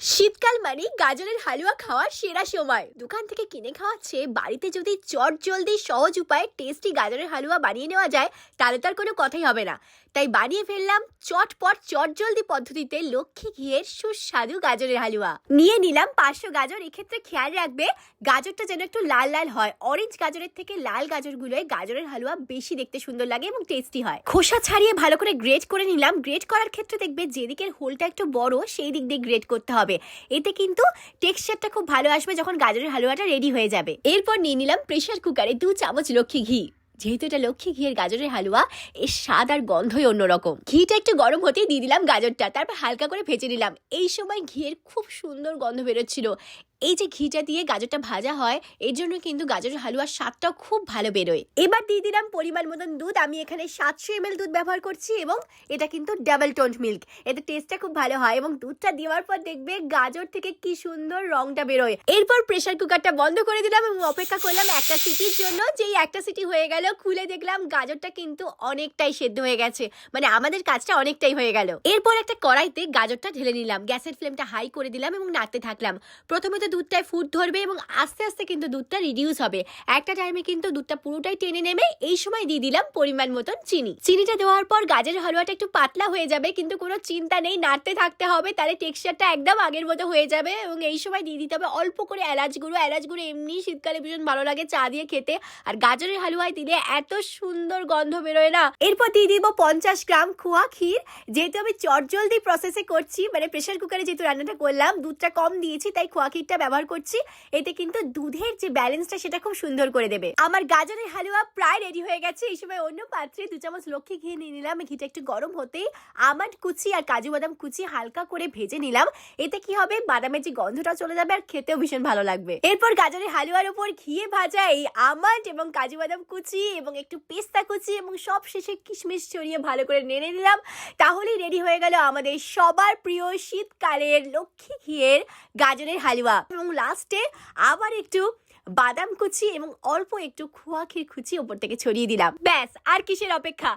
শীতকাল মানে গাজরের হালুয়া খাওয়ার সেরা সময়। দোকান থেকে কিনে খাওয়ার চেয়ে বাড়িতে যদি চট জলদি সহজ উপায়ে টেস্টি গাজরের হালুয়া বানিয়ে নেওয়া যায়, তাহলে তার কোনো কথাই হবে না। তাই বানিয়ে ফেললাম চটপট চট জলদি পদ্ধতিতে লক্ষ্মী ঘিয়ের সুস্বাদু গাজরের হালুয়া। নিয়ে নিলাম পাঁচশো গাজর, এক্ষেত্রে খেয়াল রাখবে গাজরটা যেন একটু লাল লাল হয়। অরেঞ্জ গাজরের থেকে লাল গাজরগুলোয় গাজরের হালুয়া বেশি দেখতে সুন্দর লাগে এবং টেস্টি হয়। খোসা ছাড়িয়ে ভালো করে গ্রেট করে নিলাম। গ্রেট করার ক্ষেত্রে দেখবে যেদিকের হোলটা একটু বড় সেই দিক দিয়ে গ্রেট করতে হবে। এতে কিন্তু টেক্সচারটা খুব ভালো আসবে যখন গাজরের হালুয়াটা রেডি হয়ে যাবে। এরপর নিয়ে নিলাম প্রেশার কুকারে দু চামচ লক্ষ্মী ঘি। যেহেতু এটা লক্ষ্মী ঘিয়ের গাজরের হালুয়া, এর স্বাদ আর গন্ধই অন্যরকম। ঘিটা একটু গরম হতেই দিয়ে দিলাম গাজরটা, তারপর হালকা করে ভেজে নিলাম। এই সময় ঘিয়ের খুব সুন্দর গন্ধ বেরোচ্ছিল। এই যে ঘিটা দিয়ে গাজরটা ভাজা হয়, এর জন্য কিন্তু গাজরের হালুয়ার স্বাদটাও খুব ভালো বেরোয়। এবার দিয়ে দিলাম পরিমাণ মতন দুধ। আমি এখানে সাতশো এম দুধ ব্যবহার করছি এবং এটা কিন্তু ডাবল টোন্ড মিল্ক এতে টেস্টটা খুব ভালো হয় এবং দুধটা দেওয়ার পর দেখবে গাজর থেকে কি সুন্দর রংটা বেরোয়। এরপর প্রেসার কুকারটা বন্ধ করে দিলাম এবং অপেক্ষা করলাম একটা সিটির জন্য। যেই একটা সিটি হয়ে গেল, খুলে দেখলাম গাজরটা কিন্তু অনেকটাই সেদ্ধ হয়ে গেছে। মানে আমাদের কাজটা অনেকটাই হয়ে গেল। এরপর একটা কড়াইতে গাজরটা ঢেলে নিলাম। গ্যাসের ফ্লেমটা হাই করে দিলাম এবং নাড়তে থাকলাম। প্রথমে তো দুধটায় ফুট ধরবে এবং আস্তে আস্তে কিন্তু দুধটা রিডিউস হবে। একটা টাইমে কিন্তু দুধটা পুরোটাই টেনে নেমে এই সময় দিয়ে দিলাম পরিমাণ মতন চিনি। চিনিটা দেওয়ার পর গাজরের হালুয়াটা একটু পাতলা হয়ে যাবে, কিন্তু কোনো চিন্তা নেই, নাড়তে থাকতে হবে, তাহলে টেক্সচারটা একদম আগের মতো হয়ে যাবে এবং এই সময় দিয়ে দিতে হবে অল্প করে এলাচ গুঁড়ো। এলাচ গুঁড়ো এমনি শীতকালে ভীষণ ভালো লাগে চা দিয়ে খেতে। আর গাজরের হালুয়ায় দিলে এত সুন্দর গন্ধ বেরোয় না। এরপর দিয়ে দিব পঞ্চাশ গ্রাম খোয়া ক্ষীর। যেহেতু আমি চটজলদি প্রসেসে করছি মানে প্রেশার কুকারে যেহেতু রান্নাটা করলাম, দুধটা কম দিয়েছি, তাই খোয়া ক্ষীরটা ব্যবহার করছি, এতে কিন্তু দুধের যে ব্যালেন্সটা সেটা খুব সুন্দর করে দেবে। আমার গাজরের হালুয়া প্রায় রেডি হয়ে গেছে, এই সময় অন্য পাত্রে দু চামচ লক্ষ্মী ঘি নিয়ে নিলাম ঘিটা একটু গরম হতেই আমন্ড কুচি আর কাজু বাদাম কুচি হালকা করে ভেজে নিলাম, এতে কি হবে বাদামের যে গন্ধটা চলে যাবে আর খেতেও ভীষণ ভালো লাগবে। এরপর গাজরের হালুয়ার উপর ঘিয়ে ভাজা এই আমন্ড এবং কাজু বাদাম কুচি এবং একটু পেস্তা কুচি এবং সব শেষে কিশমিশ ছড়িয়ে ভালো করে নেড়ে নিলাম, তাহলেই রেডি হয়ে গেল আমাদের সবার প্রিয় শীতকালের লক্ষ্মী ঘিয়ের গাজরের হালুয়া। এবং লাস্টে আবার একটু বাদাম কুচি এবং অল্প একটু খোয়া ক্ষীর কুচি ওপর থেকে ছড়িয়ে দিলাম। ব্যাস, আর কিসের অপেক্ষা?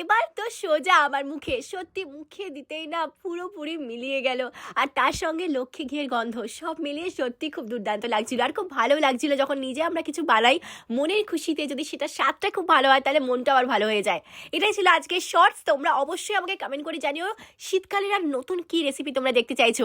এবার তো সোজা আমার মুখে, সত্যি মুখে দিতেই না, পুরোপুরি মিলিয়ে গেল। আর তার সঙ্গে লক্ষ্মী ঘিয়ের গন্ধ, সব মিলিয়ে সত্যি খুব দুর্দান্ত লাগছিল। আর খুব ভালো লাগছিল যখন নিজে আমরা কিছু বানাই, মনের খুশিতে যদি সেটা স্বাদটা খুব ভালো হয়, তাহলে মনটা আবার ভালো হয়ে যায়। এটাই ছিল আজকে শর্টস তোমরা অবশ্যই আমাকে কমেন্ট করে জানিও শীতকালের আর নতুন কি রেসিপি তোমরা দেখতে চাইছো।